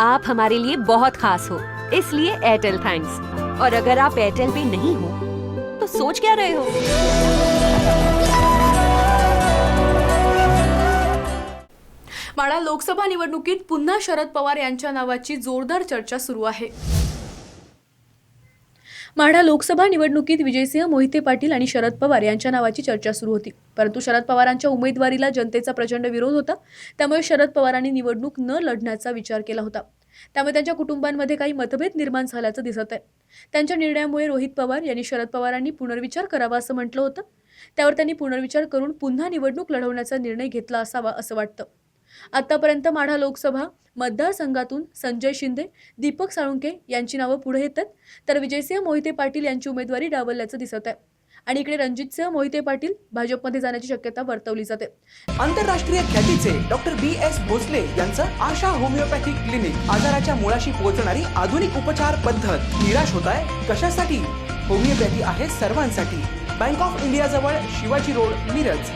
आप हमारे लिए बहुत खास हो। इसलिए एयरटेल थैंक्स और अगर आप एयरटेल पे नहीं हो तो सोच क्या रहे हो? माढा लोकसभा निवडणुकीत पुन्हा शरद पवार यांच्या नावाची जोरदार चर्चा सुरू आहे. माढा लोकसभा निवडणुकीत विजयसिंह मोहिते पाटील आणि शरद पवार यांच्या नावाची चर्चा सुरू होती. परंतु शरद पवारांच्या उमेदवारीला जनतेचा प्रचंड विरोध होता. त्यामुळे शरद पवारांनी निवडणूक न लढण्याचा विचार केला होता. त्यामुळे त्यांच्या कुटुंबांमध्ये काही मतभेद निर्माण झाल्याचं दिसत आहे. त्यांच्या निर्णयामुळे रोहित पवार यांनी शरद पवारांनी पुनर्विचार करावा असं म्हटलं होतं. त्यावर त्यांनी पुनर्विचार करून पुन्हा निवडणूक लढवण्याचा निर्णय घेतला असावा असं वाटतं. आतापर्यंत माढा लोकसभा मतदारसंघातून संजय शिंदे दीपक साळुंके यांची नावं पुढे येतात. तर विजयसिंह मोहिते पाटील यांची उमेदवारी डावलल्याचं दिसत आहे. आणि इकडे रणजितसिंह मोहिते पाटील भाजपमध्ये जाण्याची शक्यता वर्तवली जाते. आंतरराष्ट्रीय ख्यातीचे डॉक्टर बी एस भोसले यांचं आशा होमिओपॅथिक क्लिनिक आजाराच्या मुळाशी पोहोचणारी आधुनिक उपचार पद्धत निराश होत आहे. कशासाठी? होमिओपॅथी आहे सर्वांसाठी. बँक ऑफ इंडिया जवळ शिवाजी रोड मिरज.